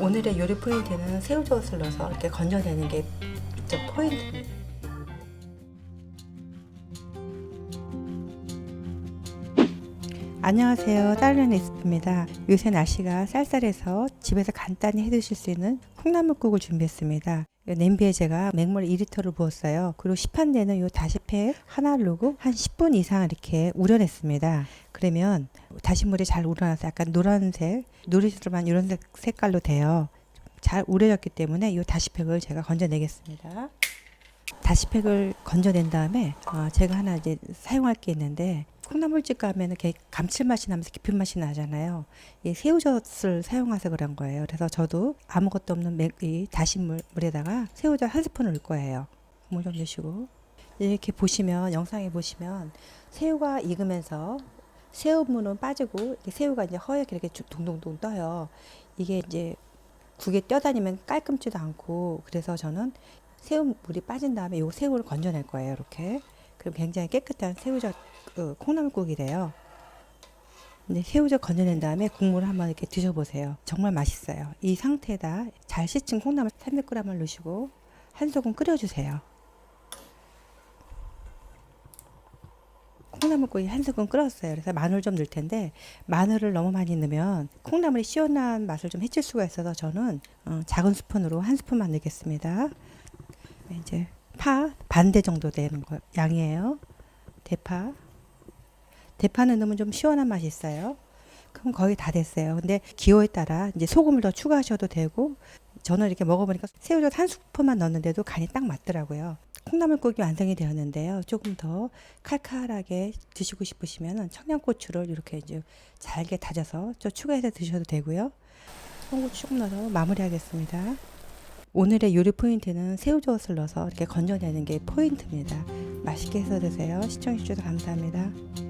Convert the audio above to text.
오늘의 요리 포인트는 새우젓을 넣어서 이렇게 건져내는 게좀 포인트입니다. 안녕하세요. 딸년 레시피입니다. 요새 날씨가 쌀쌀해서 집에서 간단히 해 드실 수 있는 콩나물국을 준비했습니다. 냄비에 제가 맹물 2리터를 부었어요. 그리고 시판되는 요 다시팩 하나를 넣고 한 10분 이상 이렇게 우려냈습니다. 그러면 다시물이 잘 우러나서 약간 노란색, 누리스름한 이런 색, 색깔로 돼요. 잘 우려졌기 때문에 이 다시팩을 제가 건져내겠습니다. 다시팩을 건져낸 다음에 어, 제가 하나 이제 사용할 게 있는데 콩나물집 가면은 이렇게 감칠맛이 나면서 깊은 맛이 나잖아요. 이 새우젓을 사용해서 그런 거예요. 그래서 저도 아무것도 없는 맥, 이 다시물 물에다가 새우젓 한 스푼을 넣을 거예요. 국물 좀 넣으시고 이렇게 보시면 영상에 보시면 새우가 익으면서 새우물은 빠지고 새우가 이제 허옇게 이렇게 쭉 동동동 떠요. 이게 이제 국에 떠다니면 깔끔지도 않고 그래서 저는 새우 물이 빠진 다음에 요 새우를 건져낼 거예요. 이렇게. 그럼 굉장히 깨끗한 새우젓 그 콩나물국이 돼요. 근데 새우젓 건져낸 다음에 국물을 한번 이렇게 드셔보세요. 정말 맛있어요. 이 상태에다 잘 씻은 콩나물 300g을 넣으시고 한 소금 끓여주세요. 콩나물국이 한 소금 끓었어요. 그래서 마늘 좀 넣을 텐데 마늘을 너무 많이 넣으면 콩나물이 시원한 맛을 좀 해칠 수가 있어서 저는 어, 작은 스푼으로 한 스푼만 넣겠습니다. 네, 이제 파 반대 정도 되는 거 양이에요. 대파. 대파는 넣으면 좀 시원한 맛이 있어요. 그럼 거의 다 됐어요. 근데 기호에 따라 이제 소금을 더 추가하셔도 되고 저는 이렇게 먹어보니까 새우젓 한 스푼만 넣었는데도 간이 딱 맞더라고요. 콩나물국이 완성이 되었는데요. 조금 더 칼칼하게 드시고 싶으시면 청양고추를 이렇게 이제 잘게 다져서 좀 추가해서 드셔도 되고요. 송고추 조금 넣어서 마무리하겠습니다. 오늘의 요리 포인트는 새우젓을 넣어서 이렇게 건져내는 게 포인트입니다. 맛있게 해서 드세요. 시청해주셔서 감사합니다.